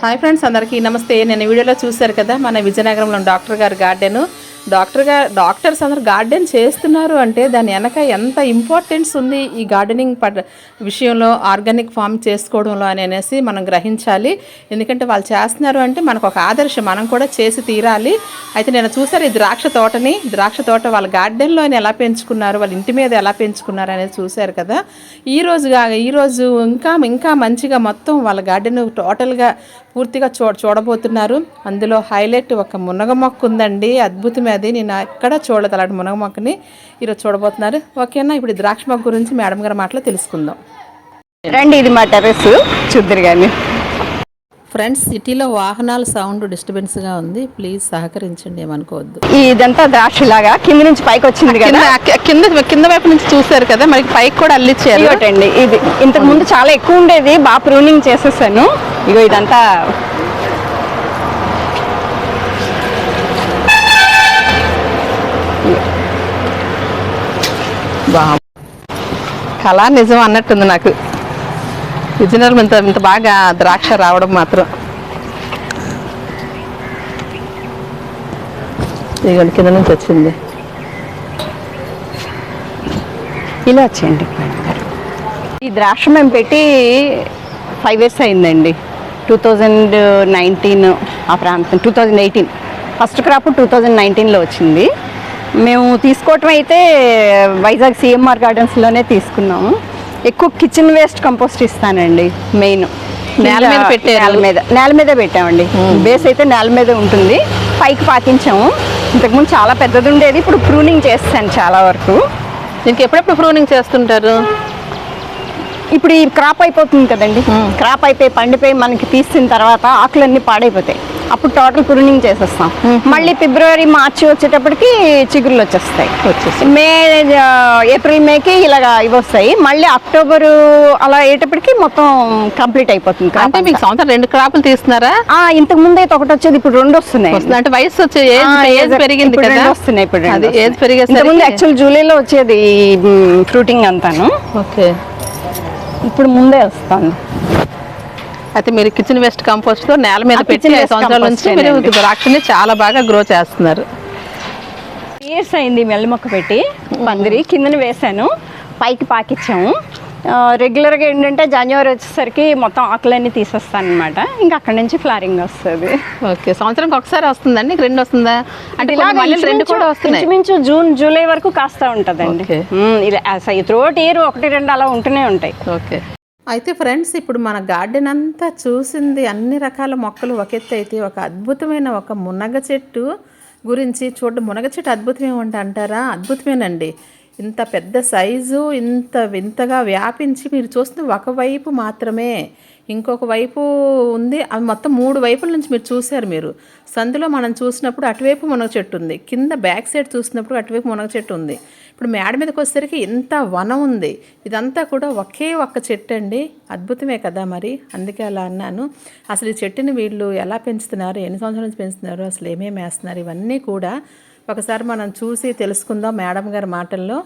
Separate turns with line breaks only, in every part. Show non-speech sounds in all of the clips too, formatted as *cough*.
Hi friends అందరికీ నమస్తే. నేను వీడియోలో చూశారు కదా మన విజయనగరంలో డాక్టర్ గారి గార్డెను. డాక్టర్ గారు డాక్టర్స్ అందరు గార్డెన్ చేస్తున్నారు అంటే దాని వెనక ఎంత ఇంపార్టెన్స్ ఉంది ఈ గార్డెనింగ్ పడ్ విషయంలో ఆర్గానిక్ ఫామ్ చేసుకోవడంలో అని అనేసి మనం గ్రహించాలి. ఎందుకంటే వాళ్ళు చేస్తున్నారు అంటే మనకు ఒక ఆదర్శం మనం కూడా చేసి తీరాలి. అయితే నేను చూసారు ఈ ద్రాక్ష తోటని. ద్రాక్ష తోట వాళ్ళ గార్డెన్లో ఎలా పెంచుకున్నారు వాళ్ళ ఇంటి మీద ఎలా పెంచుకున్నారు అనేది చూశారు కదా. ఈరోజుగా ఈరోజు ఈ రోజు ఇంకా ఇంకా మంచిగా మొత్తం వాళ్ళ గార్డెన్ టోటల్గా పూర్తిగా చూ చూడబోతున్నారు. అందులో హైలైట్ ఒక మునగ మొక్క ఉందండి. అద్భుతమే అది. నేను ఎక్కడ చూడలేదు అలాంటి మునగ మొక్కని ఈరోజు చూడబోతున్నారు. ఓకేనా? ఇప్పుడు ద్రాక్ష మొక్క గురించి మేడం గారి మాటలో తెలుసుకుందాం.
రండి ఇది మా టెర్రస్ చూద్దరు కానీ
ఫ్రెండ్స్ సిటీలో వాహనాల సౌండ్ డిస్టర్బెన్స్గా ఉంది. ప్లీజ్ సహకరించండి ఏమనుకోవద్దు.
ఇదంతా ద్రాక్షలాగా కింద నుంచి పైకి వచ్చింది కదా?
కింద కింద వైపు నుంచి చూశారు కదా? మరి పైకి కూడా అల్లిచ్చారు.
ఇదొకటండి ఇది. ఇంతకు ముందు చాలా ఎక్కువ ఉండేది. బాగా ప్రూనింగ్ చేసేసాను. ఇగో ఇదంతా.
బా- కళ నిజం అన్నట్టుంది నాకు. విజయనగరం ఇంత ఇంత బాగా ద్రాక్ష రావడం మాత్రం. ఇదిగోండి కింద నుంచి వచ్చింది.
ఇలా వచ్చేయండి ఈ ద్రాక్ష మేము పెట్టి ఫైవ్ ఇయర్స్ అయిందండి. టూ థౌజండ్ నైన్టీన్ ఆ ప్రాంతం two thousand eighteen first crop two thousand నైన్టీన్లో వచ్చింది. మేము తీసుకోవటం అయితే వైజాగ్ సిఎంఆర్ గార్డెన్స్లోనే తీసుకున్నాము. ఎక్కువ కిచెన్ వేస్ట్ కంపోస్ట్ ఇస్తానండి మెయిన్
నేల మీద పెట్టారు?
నేల మీద. నేల మీద పెట్టామండి. బేస్ అయితే నేల మీద ఉంటుంది. పైకి పాతించాము ఇంతకుముందు చాలా పెద్దది ఉండేది ఇప్పుడు ప్రూనింగ్ చేస్తాను చాలా వరకు.
దీనికి ఎప్పుడెప్పుడు ప్రూనింగ్ చేస్తుంటారు?
ఇప్పుడు ఈ క్రాప్ అయిపోతుంది కదండి. క్రాప్ అయిపోయి పండిపోయి మనకి తీసిన తర్వాత ఆకులన్నీ పాడైపోతాయి. అప్పుడు టోటల్ ప్రూనింగ్ చేసేస్తాం. మళ్ళీ ఫిబ్రవరి మార్చి వచ్చేటప్పటికి చిగురులు వచ్చేస్తాయి.
వచ్చేసి
మే ఏప్రిల్ మేకి ఇలాగా ఇవి వస్తాయి. మళ్ళీ అక్టోబర్ అలా అయ్యేటప్పటికి మొత్తం కంప్లీట్ అయిపోతుంది
అంటే మీకు. సంవత్సరం రెండు క్రాపులు తీస్తున్నారా?
ఇంతకు ముందు అయితే ఒకటి వచ్చేది ఇప్పుడు రెండు వస్తున్నాయి.
అంటే వయసు వచ్చే
ఆ,
ఏజ్
ఏజ్
పెరిగింది కదా.
వస్తున్నాయి ఇప్పుడు
ఏజ్. పెరిగేసరికి
యాక్చువల్ జూలైలో వచ్చేది ఫ్రూటింగ్ అంతాను.
ఓకే.
ఇప్పుడు ముందే వస్తాను.
అయితే మీరు కిచెన్ వేస్ట్ కంపోస్ట్తో నేల మీద పెట్టి ఐదు సంవత్సరాల నుంచి మీరు. ద్రాక్షని చాలా బాగా గ్రో చేస్తున్నారు.
ఇయర్స్ అయింది మెల్లి మొక్క పెట్టి. పందిరి కిందన వేసాను పైకి పాకిచ్చాము. రెగ్యులర్గా ఏంటంటే జనవరి వచ్చేసరికి మొత్తం ఆకులన్నీ తీసేస్తాను అనమాట ఇంకా అక్కడి నుంచి ఫ్లారింగ్ వస్తుంది.
ఓకే సంవత్సరానికి ఒకసారి వస్తుందండి? రెండు వస్తుందా? అంటే రెండు కూడా వస్తున్నాయి.
ఇంచుమించు జూన్ జూలై వరకు కాస్తా ఉంటుందండి. అసలు త్రోట్ ఇయర్ ఒకటి రెండు అలా ఉంటూనే ఉంటాయి.
ఓకే. అయితే ఫ్రెండ్స్ ఇప్పుడు మన గార్డెన్ అంతా చూసింది అన్ని రకాల మొక్కలు ఒక అయితే ఒక అద్భుతమైన ఒక మునగ చెట్టు గురించి చూడ మునగ చెట్టు అద్భుతమే ఉంటా అంటారా? అద్భుతమేనండి. ఇంత పెద్ద సైజు ఇంత వింతగా వ్యాపించి మీరు చూస్తున్న ఒకవైపు మాత్రమే ఇంకొక వైపు ఉంది. అవి మొత్తం మూడు వైపుల నుంచి మీరు చూశారు మీరు. సందులో మనం చూసినప్పుడు అటువైపు మునగ చెట్టు ఉంది. కింద బ్యాక్ సైడ్ చూసినప్పుడు అటువైపు మునగ చెట్టు ఉంది. ఇప్పుడు మేడ మీదకి వచ్చేసరికి ఇంత వనం ఉంది. ఇదంతా కూడా ఒకే ఒక్క చెట్టు అండి. అద్భుతమే కదా మరి. అందుకే అలా అన్నాను. అసలు ఈ చెట్టుని వీళ్ళు ఎలా పెంచుతున్నారు? ఎన్ని సంవత్సరాల నుంచి పెంచుతున్నారు? అసలు ఏమేమి వేస్తున్నారు? ఇవన్నీ కూడా ఒకసారి మనం చూసి తెలుసుకుందాం మేడం గారి మాటల్లో.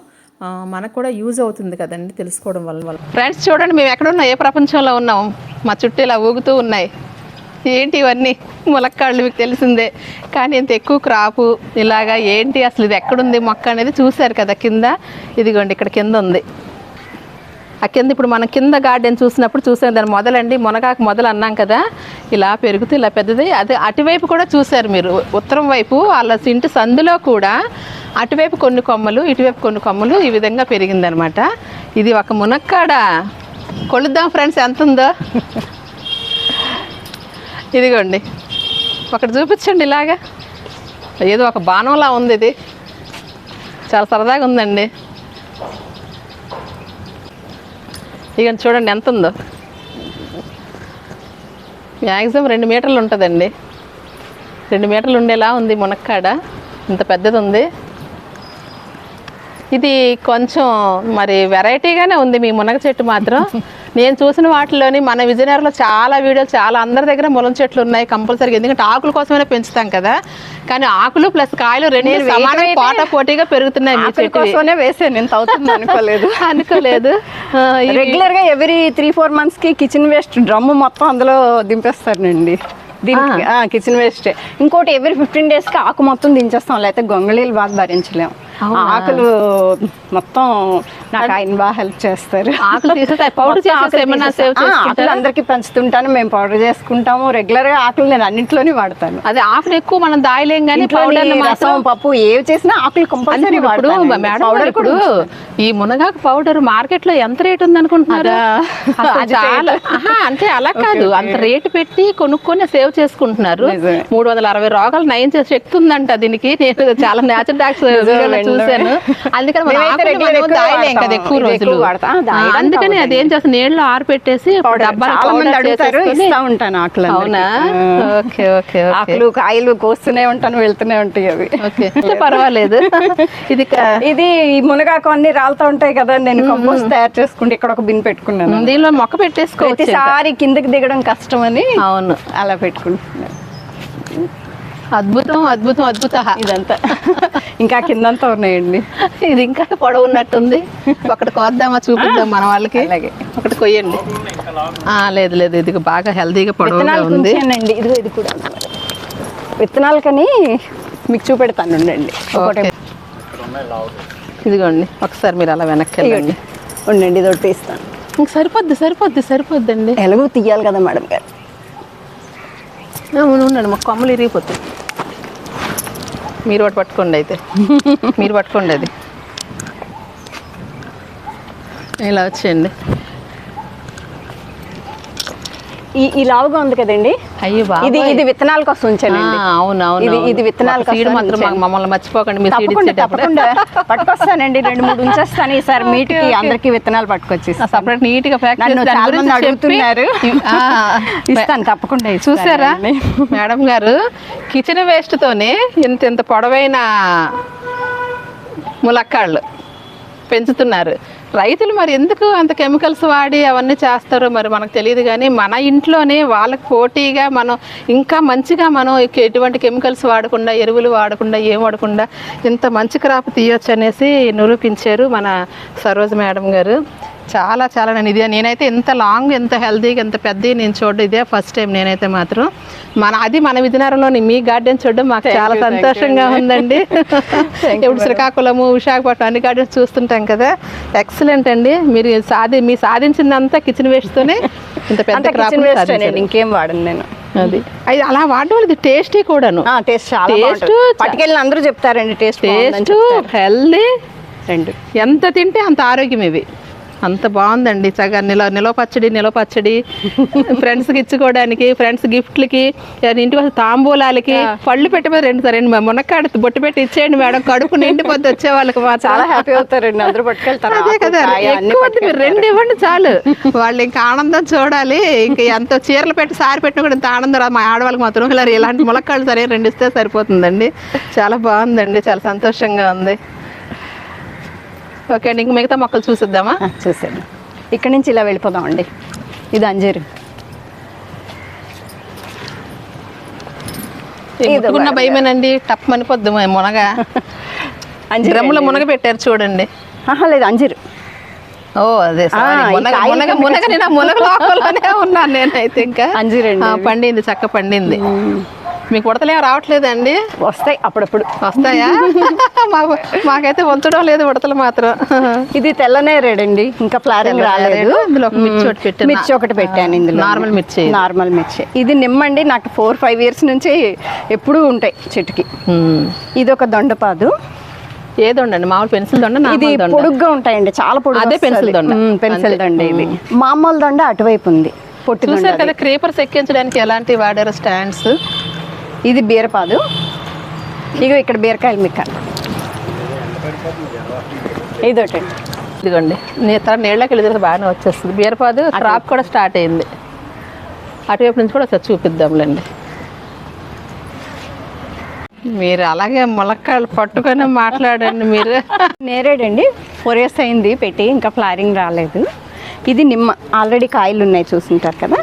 మనకు కూడా యూజ్ అవుతుంది కదండి తెలుసుకోవడం వల్ల వల్ల. ఫ్రెండ్స్ చూడండి మేము ఎక్కడున్నా ఏ ప్రపంచంలో ఉన్నాం? మా చుట్టూ ఇలా ఊగుతూ ఉన్నాయి. ఏంటి ఇవన్నీ? ములక్కాళ్ళు మీకు తెలిసిందే. కానీ ఇంత ఎక్కువ క్రాపు ఇలాగా ఏంటి? అసలు ఇది ఎక్కడుంది? మొక్క అనేది చూశారు కదా కింద? ఇదిగోండి ఇక్కడ కింద ఉంది. ఆ కింద ఇప్పుడు మనం కింద గార్డెన్ చూసినప్పుడు చూసాం దాని మొదలండి మునగాకు మొదలు అన్నాం కదా. ఇలా పెరుగుతూ ఇలా పెద్దది. అదే అటువైపు కూడా చూశారు మీరు. ఉత్తరం వైపు వాళ్ళ ఇంటి సందులో కూడా అటువైపు కొన్ని కొమ్మలు ఇటువైపు కొన్ని కొమ్మలు ఈ విధంగా పెరిగిందనమాట. ఇది ఒక మునక్కాడ. కొలుద్దాం ఫ్రెండ్స్ ఎంత ఉందో ఇదిగోండి. ఒకటి చూపించండి ఇలాగా. ఏదో ఒక బాణంలా ఉంది ఇది. చాలా సరదాగా ఉందండి. ఇక చూడండి ఎంత ఉందో మ్యాక్సిమం రెండు మీటర్లు ఉంటుందండి. రెండు మీటర్లు ఉండేలా ఉంది మునక్కాడ. ఇంత పెద్దది ఉంది. ఇది కొంచెం మరి వెరైటీగానే ఉంది మీ మునగ చెట్టు మాత్రం. నేను చూసిన వాటిలోని మన విజయనగరంలో చాలా వీడియోలు చాలా అందరి దగ్గర మునగ చెట్లు ఉన్నాయి కంపల్సరీగా. ఎందుకంటే ఆకుల కోసమైనా పెంచుతాం కదా. కానీ ఆకులు ప్లస్ కాయలు రెండు సమానంగా పోటా పోటీగా పెరుగుతున్నాయి మీ
ఆకలి
చెట్టు
కోసమే వేసాను నేను అవుతుంది అనుకోలేదు. *laughs*
అనుకోలేదు. ఆ, ఇవి-
రెగ్యులర్గా ఎవ్రీ త్రీ ఫోర్ మంత్స్కి కిచెన్ వేస్ట్ డ్రమ్ మొత్తం అందులో దింపేస్తానండి దీనికి కిచెన్ వేస్ట్ ఇంకోటి ఎవ్రీ ఫిఫ్టీన్ డేస్కి ఆకు మొత్తం దించేస్తాం లేకపోతే గొంగళీలు బాగా భరించలేం.
అవునా?
ఆకులు మొత్తం నాకు ఆయన బాగా హెల్ప్ చేస్తారు.
ఆకులు పౌడర్ చేసేసి
ఆకులు అందరికి పంచుతుంటాను మేము పౌడర్ చేసుకుంటాము. రెగ్యులర్గా ఆకులు నేను అన్నింటిలోనే వాడతాను.
అదే ఆకులు ఎక్కువ మనం దాయలేం కానీ పౌడర్
రసం పప్పు ఏవి చేసినా ఆకులు కంపల్సరీ
మేడం
పౌడర్
ఇప్పుడు ఈ మునగాకు పౌడర్ మార్కెట్లో ఎంత రేట్ ఉంది అనుకుంటున్నారు అంటే *laughs* అలా కాదు. అంత రేటు పెట్టి కొనుక్కొని సేవ్ చేసుకుంటున్నారు. మూడు వందల అరవై రోగాలు నయం చేసే శక్తి ఉందంట దీనికి. నేను చాలా నేచురల్ డాక్టర్. చూశాను. అందుకని కదా. ఎక్కువ రోజులు. అందుకని
కావద్దండి.
అదేం చేస్తాను నీళ్ళు
చాలా మంది అడుగుతారు
చేసేసుకొని-
ఇస్తా ఉంటాను ఆకులు
అవునా? ఓకే ఓకే
ఆకులు కాయలు కోస్తూనే ఉంటాను వెళ్తూనే ఉంటాయి అవి.
ఓకే. పర్వాలేదు. ఇది
ఇది ఈ మునగాకు అన్ని రాలుతూ ఉంటాయి కదా నేను కంపోస్ట్ తయారు చేసుకుంటే ఇక్కడ ఒక బిన్ పెట్టుకున్నాను.
దీనిలో మొక్క పెట్టేసుకోవచ్చు ఇంకా.
ప్రతిసారి కిందకి దిగడం కష్టం అని
అవును.
అలా పెట్టుకుంటున్నాను.
అద్భుతం అద్భుతం అద్భుత.
ఇదంతా. ఇంకా కిందంతా ఉన్నాయండి.
ఇది ఇంకా పొడవు ఉన్నట్టుంది. ఒకటి కోద్దామా చూపిద్దాం మన వాళ్ళకి.
అలాగే.
ఒకటి కొయ్యండి. ఆ, లేదు లేదు ఇది బాగా హెల్తీగా పొడవుగా
విత్తనాలు
ఉంది.
ఇదిగో ఇది కూడా ఉంది మరి. విత్తనాలకని మీకు చూపెడతాను ఉండండి.
ఇదిగోండి ఒకసారి మీరు అలా వెనక్కి వెళ్ళండి.
ఉండండి ఇది ఒకటి తీస్తాను
ఇంక సరిపోద్ది సరిపోద్ది సరిపోద్దండి.
ఎలాగో తీయాలి కదా మేడం గారు.
అవును ఉండండి మా కొమ్మలు ఇరిగిపోతాయి. మీరు ఒకటి పట్టుకోండి అయితే. మీరు పట్టుకోండి అది. ఇలా వచ్చేయండి.
ఈ లావుగా ఉంది కదండి. ఇది ఇది విత్తనాల కోసం ఉంచానండి.
ఆ, అవును అవును
ఇది విత్తనాల
సీడ్ మాత్రం మమ్మల్ని మర్చిపోకండి మీ సీడ్
తప్పకుండా పట్టుకొస్తానండి రెండు మూడు ఉంచేస్తాను ఈసారి మీటికి అందరికి విత్తనాలు పట్టుకొచ్చి
సపరేట్
నీట్గా
చెప్పి-
అడుగుతున్నారు. *laughs* ఇస్తాను తప్పకుండా
చూసారా. మేడం గారు కిచెన్ వేస్ట్ తోనే ఇంత ఇంత పొడవైన ములక్కాళ్ళు పెంచుతున్నారు. రైతులు మరి ఎందుకు అంత కెమికల్స్ వాడి అవన్నీ చేస్తారో మరి మనకు తెలియదు కానీ మన ఇంట్లోనే వాళ్ళకి పోటీగా మనం ఇంకా మంచిగా మనం ఎటువంటి కెమికల్స్ వాడకుండా ఎరువులు వాడకుండా ఏం వాడకుండా ఇంత మంచి క్రాప్ తీయొచ్చు అనేసి నిరూపించారు మన సరోజ్ మేడం గారు. చాలా చాలా నేను ఇదే నేనైతే ఎంత లాంగ్ ఎంత హెల్తీగా ఎంత పెద్దవి నేను చూడడం ఇదే ఫస్ట్ టైం నేనైతే మాత్రం. మన అది మన విజయనగరంలోని మీ గార్డెన్ చూడడం మాకు చాలా సంతోషంగా. ఉందండి. *laughs* ఇప్పుడు శ్రీకాకుళము విశాఖపట్నం అన్ని గార్డెన్స్ చూస్తుంటాం కదా. ఎక్సలెంట్ అండి. మీరు సాధి మీ సాధించిందంతా కిచెన్ వేస్ట్తోనే ఇంత పెద్ద క్రాప్
ఇంకేం వాడను నేను.
అది. అది అలా వాడడం వల్ల టేస్టీ కూడాను.
టేస్ట్ చాలా పట్టుకెళ్ళిన అందరూ చెప్తారండి టేస్ట్
టేస్ట్ హెల్దీ
రెండు.
ఎంత తింటే అంత ఆరోగ్యం ఇవి. అంత బాగుందండి. చక్కగా నిల నిలవ పచ్చడి నిలవ పచ్చడి. ఫ్రెండ్స్కి ఇచ్చుకోవడానికి ఫ్రెండ్స్ గిఫ్ట్లకి ఇంటికి వస్తే తాంబూలాలకి పళ్ళు పెట్టబోదు రెండు రెండు మునక్కాడ బొట్టు పెట్టి ఇచ్చేయండి మేడం. కడుపు నిండిపోద్ది వచ్చే వాళ్ళకి మా
చాలా హ్యాపీ అవుతారండి. అందరూ పట్టుకెళ్తారు
అదే కదా ఎక్కువ మీరు రెండు ఇవ్వండి చాలు. వాళ్ళు ఇంకా ఆనందం చూడాలి. ఇంకా ఎంత చీరలు పెట్టి సారి పెట్టినా కూడా ఇంత ఆనందం రాదు. మా ఆడవాళ్ళకి మాత్రం ఇలా ఇలాంటి ములక్కాళ్ళు సరే రెండు ఇస్తే సరిపోతుందండి. చాలా బాగుందండి. చాలా సంతోషంగా ఉంది. ఓకే అండి ఇంక మిగతా మొక్కలు చూసిద్దామా?
చూసాను ఇక్కడ నుంచి ఇలా వెళ్ళిపోదామండి. ఇది అంజీరు.
ముట్టుకున్న. భయమేనండి టప్ మనిపోద్దు మునగ. *laughs*
అంజీరు
డ్రమ్ములో
అండి.
మునగ పెట్టారు చూడండి.
ఆహా, లేదు అంజీరు.
ఓ అదే మునగ మునగ మునగ నేను మునగ లోపలనే ఉన్నాను నేనైతే ఇంకా.
అంజీరండి.
పండింది చక్క పండింది. మీకు ఉడతలేం రావట్లేదండి?
వస్తాయి అప్పుడప్పుడు.
వస్తాయా? *laughs* మాకు మాకైతే ఉంచడం లేదు ఉడతలు మాత్రం.
ఇది తెల్లనేరేడండి ఇంకా ఫ్లారింగ్ రాలేదు.
ఇందులో ఒక మిర్చి ఒకటి పెట్టాను.
మిర్చి ఒకటి పెట్టాను ఇందులో.
నార్మల్ మిర్చి.
నార్మల్ మిర్చి. ఇది నిమ్మండి. నాకు ఫోర్ ఫైవ్ ఇయర్స్ నుంచి ఎప్పుడూ ఉంటాయి చెట్టుకి. ఇది ఒక దొండపాదు.
ఏది ఉండండి మామూలు పెన్సిల్ దొండ
ఇది పొడుగ్గా ఉంటాయండి. చాలా పొడుగు
అదే పెన్సిల్ దొండ.
పెన్సిల్. దొండ ఇది. మామూలు దొండ అటువైపు ఉంది. పొట్టి
చూసారు. కదా క్రీపర్స్ ఎక్కించడానికి ఎలాంటి వాడారు స్టాండ్స్?
ఇది బీరపాదు. ఇగో ఇక్కడ బీరకాయలు మిక్క. ఇదొకటి.
ఇదిగోండి. నీ తర్వాత నీళ్ళకి వెళ్ళి బాగానే వచ్చేస్తుంది. బీరపాదు క్రాప్ కూడా స్టార్ట్ అయింది. అటువైపు నుంచి కూడా ఒకసారి చూపిద్దాంలేండి. మీరు అలాగే ములక్కాళ్ళు పట్టుకొని మాట్లాడండి మీరు.
నేరేడండి. ఫోర్ ఇయర్స్ అయింది పెట్టి ఇంకా ఫ్లారింగ్ రాలేదు. ఇది నిమ్మ. ఆల్రెడీ కాయలు ఉన్నాయి చూసుంటారు కదా.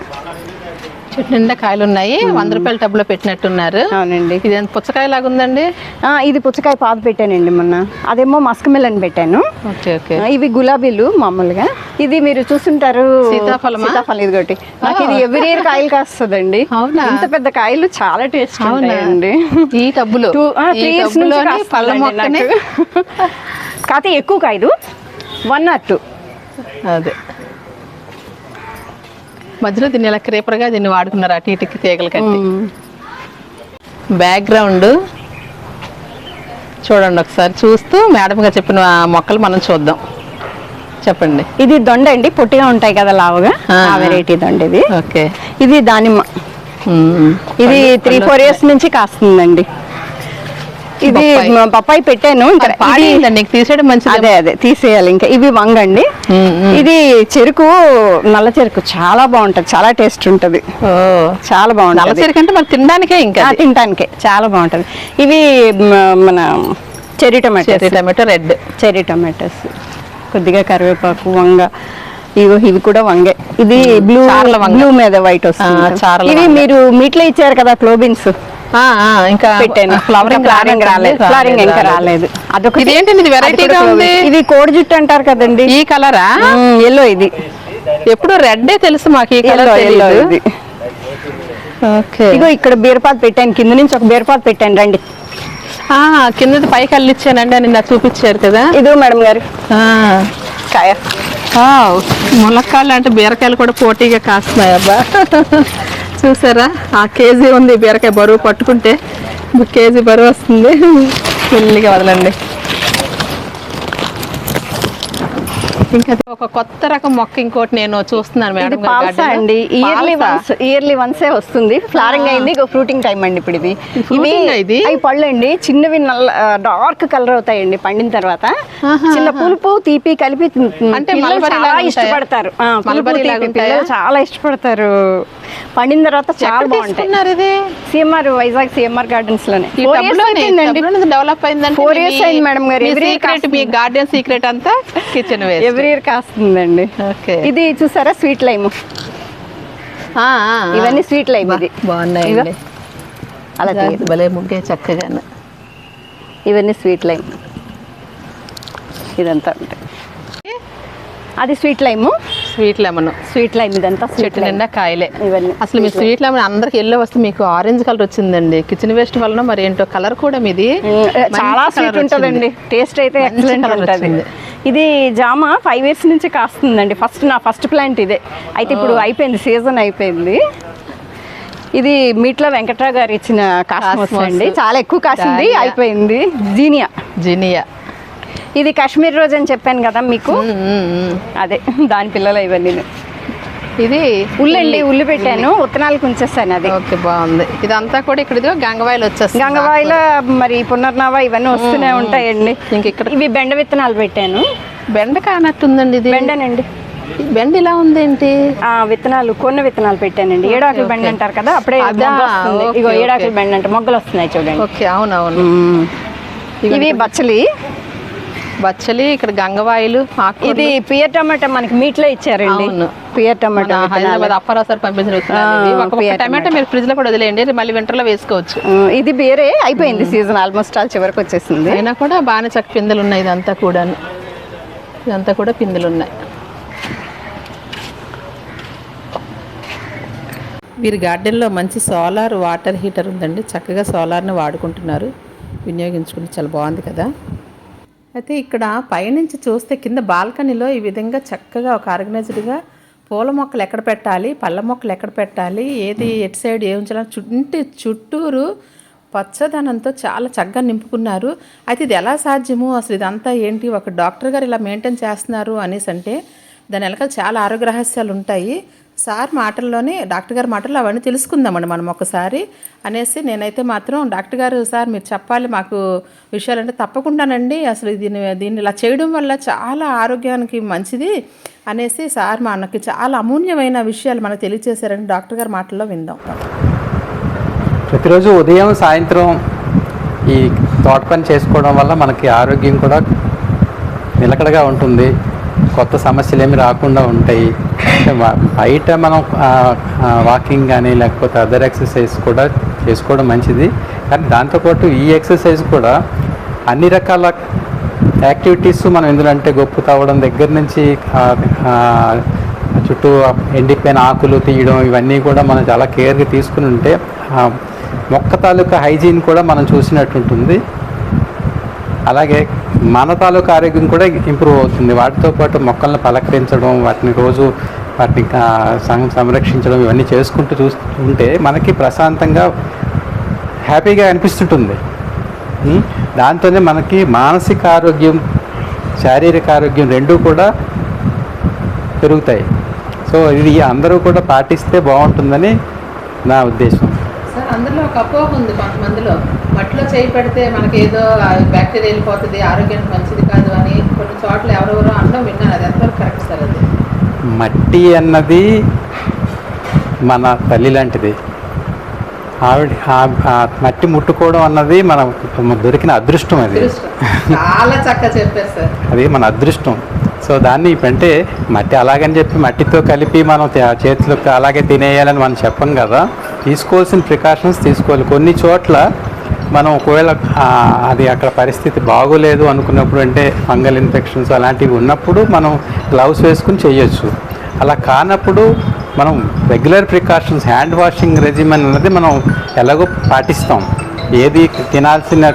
చెట్టు నిండా కాయలు ఉన్నాయి వంద రూపాయల టబ్లో పెట్టినట్టున్నారు.
అవునండి.
ఇది ఎంత పుచ్చకాయ లాగా ఉందండి
ఆ, ఇది పుచ్చకాయ పాదు పెట్టానండి మొన్న. అదేమో మస్క్ మిలన్ పెట్టాను.
Okay okay.
ఆ, ఇవి గులాబీలు మామూలుగా. ఇది మీరు చూస్తుంటారు
సీతాఫలమా?
సీతాఫలం ఇది ఒకటి నాకు ఇది ఎవ్రీ ఇయర్ కాయలు కాస్తుందండి.
అవునా?
ఇంత పెద్ద కాయలు చాలా టేస్ట్? ఉంటాయండి.
ఈ టబ్బులో?
టూ
ఈ
త్రీ ఇయర్స్ నుంచి
టబ్బులోని పళ్ళ
కాస్తుందండి
మొక్కని.
నాకు. *laughs* కాకపోతే ఎక్కువ కాయదు వన్ ఆర్ టూ
అదే. మధ్యలో దీన్ని ఇలా క్రేపర్గా దీన్ని వాడుకున్నారు అటు ఇటుకి తీగలు కట్టి. బ్యాక్గ్రౌండ్. చూడండి ఒకసారి చూస్తూ మేడం గారు చెప్పిన మొక్కలు మనం చూద్దాం. చెప్పండి.
ఇది దొండ అండి పొట్టిగా ఉంటాయి కదా లావుగా
ఆ.
వెరైటీ దొండ ఇది.
ఓకే.
ఇది దానిమ్మ.
మ్మ్.
ఇది త్రీ ఫోర్ ఇయర్స్ నుంచి కాస్తుందండి. ఇది
బొప్పాయి
పెట్టాను.
నీకు తీసేయడం మంచిది
అదే అదే తీసేయాలి. ఇంకా ఇవి వంగండి. ఇది చెరుకు నల్ల చెరుకు చాలా బాగుంటది. చాలా టేస్ట్ ఉంటది. చాలా
నల్ల
బాగుంటది
చెరుకు అంటే మరి తినడానికే ఇంకా
ఆ, తినటానికే చాలా బాగుంటది. ఇవి మన cherry tomato
tomato red.
Cherry tomatoes. కొద్దిగా కరివేపాకు వంగ. ఇవి ఇవి కూడా వంగే. ఇది బ్లూ. బ్లూ మీద వైట్ వస్తుంది. ఇవి. మీరు మీట్లో ఇచ్చారు కదా క్లోబిన్స్.
ఇంకా
పెట్టాను.
ఫ్లవరింగ్
ఫ్లవరింగ్ రాలేదు ఫ్లవరింగ్ ఇంకా రాలేదు.
ఇది
అది
వెరైటీగా
కూడా
ఉంది.
ఇది కోడి జుట్టు అంటారు కదండి.
ఈ కలరా?
ఎల్లో ఇది.
ఎప్పుడు రెడ్డే తెలుసు మాకు ఈ కలర్
ఎల్లో ఇది.
ఓకే.
ఇగో ఇక్కడ బీరపాత పెట్టాను. కింద నుంచి ఒక బీరపాత పెట్టాను రండి.
ఆ, కిందది పైకి అల్లిచ్చానండి అని నాకు చూపించారు కదా.
ఇదో మేడం గారు. కాయ.
వావ్, ములక్కాళ్ళు అంటే బీరకాయలు కూడా పోటీగా కాస్తున్నాయి అబ్బా చూసారా? ఆ కేజీ ఉంది బీరకాయ బరువు పట్టుకుంటే. కేజీ బరువు వస్తుంది. *laughs* మెల్లిగా వదలండి. ఇంకా అది ఒక కొత్త రకం మొక్క ఇంకోటి నేను చూస్తున్నాను మేడం.
అండి. ఇయర్లీ? వన్స్ ఇయర్లీ వన్సే వస్తుంది. ఫ్లవరింగ్ అయింది ఫ్రూటింగ్ టైం అండి ఇప్పుడు ఇది. ఇవి? అవి పళ్ళు అండి చిన్నవి నల్ల డార్క్ కలర్ అవుతాయండి పండిన తర్వాత. చిన్న పులుపు తీపి కలిపి
అంటే
చాలా? ఇష్టపడతారు. పిల్లలు? చాలా ఇష్టపడతారు. పండిన తర్వాత చాలా బాగుంటాయి. సిఎంఆర్ వైజాగ్ సిఎంఆర్ గార్డెన్స్లోనే.
డెవలప్
Four
మీ-
years అయింది మేడం గారు.
మీ గార్డెన్ సీక్రెట్ అంతా కిచెన్ వేస్ట్
ఎవ్రీ ఇయర్ కాస్తుందండి.
ఓకే
ఇది చూసారా? స్వీట్ లైమ్ ఇవన్నీ స్వీట్ లైమ్ ఇది.
బాగున్నాయండి.
అలా.
భలే ముగ్గే చక్కగా
ఇవన్నీ స్వీట్ లైమ్ ఇదంతా ఉంటాయి అది sweet lime
sweet lemon
sweet lime ఇదంతా
చెట్టు నిండా కాయలే.
ఇవన్నీ
అసలు మీ స్వీట్ లెమన్ అందరికి ఎల్లో వస్తే మీకు ఆరెంజ్ కలర్ వచ్చిందండి. కిచెన్ వేస్ట్ వలన మరి ఏంటో కలర్ కూడా మీది.
చాలా స్వీట్ ఉంటుందండి. టేస్ట్ అయితే ఎక్సలెంట్ ఉంటుంది. ఇది జామ ఫైవ్ ఇయర్స్ నుంచి కాస్తుందండి. ఫస్ట్ నా ఫస్ట్ ప్లాంట్ ఇదే. అయితే ఇప్పుడు అయిపోయింది సీజన్ అయిపోయింది. ఇది మీట్లో వెంకట్రావు గారు ఇచ్చిన కాస్మోస్. అండి. చాలా ఎక్కువ కాసింది. అయిపోయింది. జీనియా.
జినియా.
ఇది కాశ్మీర్ రోజ్ అని చెప్పాను కదా మీకు? అదే దాని పిల్లలు ఇవన్నీ.
ఇది
ఉల్లండి ఉల్లి. పెట్టాను ఉత్తనాలకు ఉంచేస్తాను అది.
ఓకే బాగుంది. ఇదంతా కూడా ఇక్కడ గంగవాయిలు వచ్చేస్తుంది
గంగవాయిల మరి పునర్నవ ఇవన్నీ వస్తూనే ఉంటాయండి.
ఇంక ఇక్కడ
ఇవి బెండ విత్తనాలు పెట్టాను.
బెండ కానట్టుందండి ఇది.
బెండనండి.
బెండ ఇలా ఉందేంటి?
ఆ విత్తనాలు కొన్న విత్తనాలు పెట్టానండి. ఏడాకులు బెండ అంటారు కదా అప్పుడే ఇగో. ఏడాకులు బెండ అంటే మొగ్గలు వస్తున్నాయి చూడండి.
ఓకే అవునవును.
ఇవి బచ్చలి.
బచ్చలి ఇక్కడ గంగవాయిలు.
ఇది పియర్ టమాటా మనకి మీట్లో ఇచ్చారండి. పియర్ టమాటా.
హైదరాబాద్ అప్పారావు సార్ పంపించిన టమాటా మీరు ఫ్రిడ్జ్లో కూడా వదిలేయండి. మళ్ళీ వింటర్లో వేసుకోవచ్చు
ఇది వేరే అయిపోయింది సీజన్. ఆల్మోస్ట్ ఆల్ చివరికి వచ్చేసింది.
అయినా కూడా బాగానే చక్క పిందెలు ఉన్నాయి ఇదంతా కూడా ఇదంతా కూడా పిందెలు ఉన్నాయి. వీరి గార్డెన్లో మంచి సోలార్ వాటర్ హీటర్ ఉందండి. చక్కగా సోలార్ని వాడుకుంటున్నారు. వినియోగించుకుని చాలా బాగుంది కదా. అయితే ఇక్కడ పైనుంచి చూస్తే కింద బాల్కనీలో ఈ విధంగా చక్కగా ఒక ఆర్గనైజ్డ్గా పూల మొక్కలు ఎక్కడ పెట్టాలి పళ్ళ మొక్కలు ఎక్కడ పెట్టాలి ఏది ఎటు సైడ్ ఏ ఉంచాలని చుంటి చుట్టూరు పచ్చదనంతో చాలా చక్కగా నింపుకున్నారు. అయితే ఇది ఎలా సాధ్యము? అసలు ఇదంతా ఏంటి? ఒక డాక్టర్ గారు ఇలా మెయింటైన్ చేస్తున్నారు అనేసి అంటే దాని వెనకాల చాలా ఆరోగ్య రహస్యాలు ఉంటాయి. సార్ మాటల్లోనే డాక్టర్ గారి మాటల్లో అవన్నీ తెలుసుకుందామండి మనం ఒకసారి అనేసి నేనైతే మాత్రం డాక్టర్ గారు సార్ మీరు చెప్పాలి మాకు విషయాలంటే తప్పకుండానండి. అసలు దీన్ని దీన్ని ఇలా చేయడం వల్ల చాలా ఆరోగ్యానికి మంచిది అనేసి సార్ మనకి చాలా అమూల్యమైన విషయాలు మనకు తెలియజేశారని డాక్టర్ గారి మాటల్లో విందాం.
ప్రతిరోజు ఉదయం సాయంత్రం ఈ తోట పని చేసుకోవడం వల్ల మనకి ఆరోగ్యం కూడా నిలకడగా ఉంటుంది. కొత్త సమస్యలు ఏమి రాకుండా ఉంటాయి. బయట మనం వాకింగ్ కానీ లేకపోతే అదర్ ఎక్సర్సైజ్ కూడా చేసుకోవడం మంచిది. కానీ దాంతోపాటు ఈ ఎక్సర్సైజ్ కూడా అన్ని రకాల యాక్టివిటీస్ మనం ఎందులో అంటే గొప్పు తావడం దగ్గర నుంచి చుట్టూ ఎండిపోయిన ఆకులు తీయడం ఇవన్నీ కూడా మనం చాలా కేర్గా తీసుకుని ఉంటే మొక్క తాలూకా హైజీన్ కూడా మనం చూసినట్టు ఉంటుంది. అలాగే మన తాలూకా ఆరోగ్యం కూడా ఇంప్రూవ్ అవుతుంది. వాటితో పాటు మొక్కలను పలకరించడం వాటిని రోజు వాటిని సం- సంరక్షించడం ఇవన్నీ చేసుకుంటూ చూస్తుంటే మనకి ప్రశాంతంగా హ్యాపీగా అనిపిస్తుంటుంది. దాంతోనే మనకి మానసిక ఆరోగ్యం శారీరక ఆరోగ్యం రెండూ కూడా పెరుగుతాయి. సో ఇది అందరూ కూడా పాటిస్తే బాగుంటుందని నా ఉద్దేశం.
అందులో ఒక అపోహ ఉంది కొంతమందిలో. మట్టిలో చేయి పెడితే మనకి ఏదో బ్యాక్టీరియా వెళ్ళిపోతుంది ఆరోగ్యానికి మంచిది కాదు అని కొన్ని చోట్ల ఎవరెవరో అనడం విన్నాను. అది ఎంతవరకు కరెక్ట్ సార్ అది?
మట్టి అన్నది మన తల్లి లాంటిది. ఆవిడ మట్టి ముట్టుకోవడం అన్నది మన దొరికిన అదృష్టం అది.
చాలా చక్కగా చెప్పారు సార్.
అది మన అదృష్టం. సో దాన్ని అంటే మట్టి అలాగని చెప్పి మట్టితో కలిపి మనం చేతులకు అలాగే తినేయాలని మనం చెప్పం కదా. తీసుకోవాల్సిన ప్రికాషన్స్ తీసుకోవాలి. కొన్ని చోట్ల మనం ఒకవేళ అది అక్కడ పరిస్థితి బాగోలేదు అనుకున్నప్పుడు అంటే ఫంగల్ ఇన్ఫెక్షన్స్ అలాంటివి ఉన్నప్పుడు మనం గ్లౌస్ వేసుకుని చేయొచ్చు. అలా కానప్పుడు మనం regular precautions hand washing regimen అనేది మనం ఎలాగో పాటిస్తాం. ఏది తినాల్సిన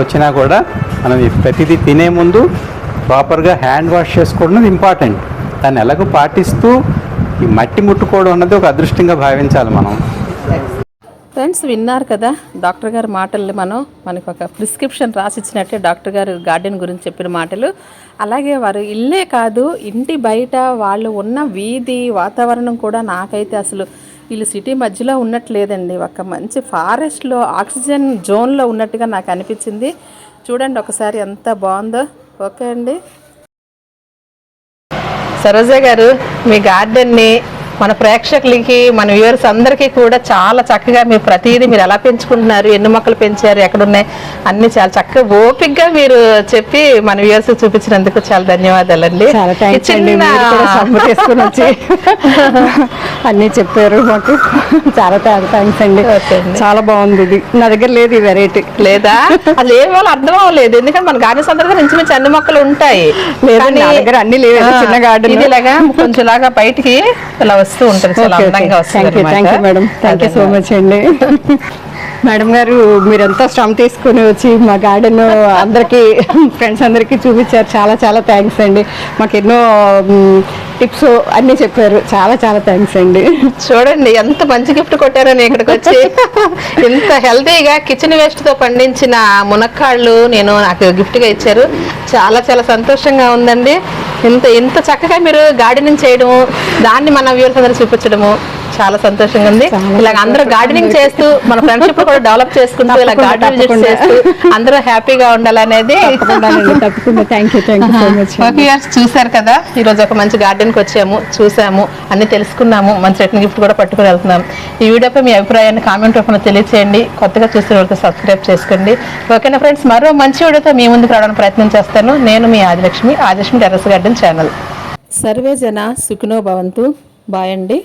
వచ్చినా కూడా మనం ప్రతిదీ తినే ముందు ప్రాపర్గా హ్యాండ్ వాష్ చేసుకోవడం ఇంపార్టెంట్. దాన్ని ఎలాగో పాటిస్తూ ఈ మట్టి ముట్టుకోవడం అన్నది ఒక అదృష్టంగా భావించాలి మనం.
ఫ్రెండ్స్ విన్నారు కదా డాక్టర్ గారి మాటల్ని మనం మనకు ఒక ప్రిస్క్రిప్షన్ రాసిచ్చినట్టే డాక్టర్ గారు గార్డెన్ గురించి చెప్పిన మాటలు. అలాగే వారు ఇల్లే కాదు ఇంటి బయట వాళ్ళు ఉన్న వీధి వాతావరణం కూడా నాకైతే అసలు వీళ్ళు సిటీ మధ్యలో ఉన్నట్లేదండి. ఒక మంచి ఫారెస్ట్లో ఆక్సిజన్ జోన్లో ఉన్నట్టుగా నాకు అనిపించింది. చూడండి ఒకసారి ఎంత బాగుందో. ఓకే అండి. సరోజ గారు మీ గార్డెన్ని మన ప్రేక్షకులకి మన వ్యూవర్స్ అందరికీ కూడా చాలా చక్కగా మీరు ప్రతిదీ మీరు ఎలా పెంచుకుంటున్నారు ఎన్ని మొక్కలు పెంచారు ఎక్కడున్నాయి అన్ని చాలా చక్కగా ఓపిక్గా మీరు చెప్పి మన వ్యూవర్స్ చూపించినందుకు చాలా ధన్యవాదాలండి.
థ్యాంక్స్ అండి. *laughs* అన్నీ చెప్పారు మాకు. చాలా థ్యాంక్స్ అండి. చాలా బాగుంది ఇది. నా దగ్గర లేదు ఈ వెరైటీ
లేదా? అసలు ఏం వాళ్ళు అర్థం అవ్వలేదు. ఎందుకంటే మన గార్డెన్ సందర్భంగా ఇంచుమించు అన్ని మొక్కలు ఉంటాయి.
నా దగ్గర అన్ని లేవు, చిన్న garden.
ఇది ఇలాగా కొంచెం ఇలాగా బయటికి ఇలా వస్తూ ఉంటుంది. చాలా అందంగా వస్తుంది
thank you thank you madam thank you so much అండి. మేడం గారు మీరంతా శ్రమ తీసుకుని వచ్చి మా గార్డెన్ అందరికీ ఫ్రెండ్స్ అందరికీ చూపించారు. చాలా చాలా థ్యాంక్స్ అండి. మాకు ఎన్నో టిప్స్ అన్నీ చెప్పారు. చాలా చాలా థ్యాంక్స్ అండి.
చూడండి ఎంత మంచి గిఫ్ట్ కొట్టారని ఇక్కడికి వచ్చి *laughs* ఇంత హెల్తీగా కిచెన్ వేస్ట్తో పండించిన మునక్కాళ్ళు నేను నాకు గిఫ్ట్గా ఇచ్చారు. చాలా చాలా సంతోషంగా ఉందండి. ఇంత ఇంత చక్కగా మీరు గార్డెనింగ్ చేయడము దాన్ని మన వ్యూవర్స్ అందరూ చూపించడము చాలా సంతోషంగా ఉంది. ఇలా అందరూ. గార్డెనింగ్ చేస్తూ మన ఫ్రెండ్షిప్ కూడా డెవలప్ చేసుకుంటూ ఇలా గార్డెన్
తప్పకుండా.
చేస్తూ అందరూ హ్యాపీగా ఉండాలనేది ఓకే *laughs* చూసారు కదా? ఈ రోజు ఒక మంచి గార్డెన్కి వచ్చాము చూసాము అన్ని తెలుసుకున్నాము మంచి రిటర్న్ గిఫ్ట్ కూడా పట్టుకుని వెళ్తున్నాం. ఈ వీడియోపై మీ అభిప్రాయాన్ని కామెంట్ రూపంలో తెలియచేయండి. కొత్తగా చూసిన వాళ్ళకి సబ్స్క్రైబ్ చేసుకోండి. ఓకేనా ఫ్రెండ్స్ మరో మంచి వీడియోతో మీ ముందుకు రావడానికి ప్రయత్నం చేస్తాను. నేను మీ Adilakshmi Adilakshmi terrace garden channel. Survey జన సుఖినో భవంతు. బాయ్ అండి.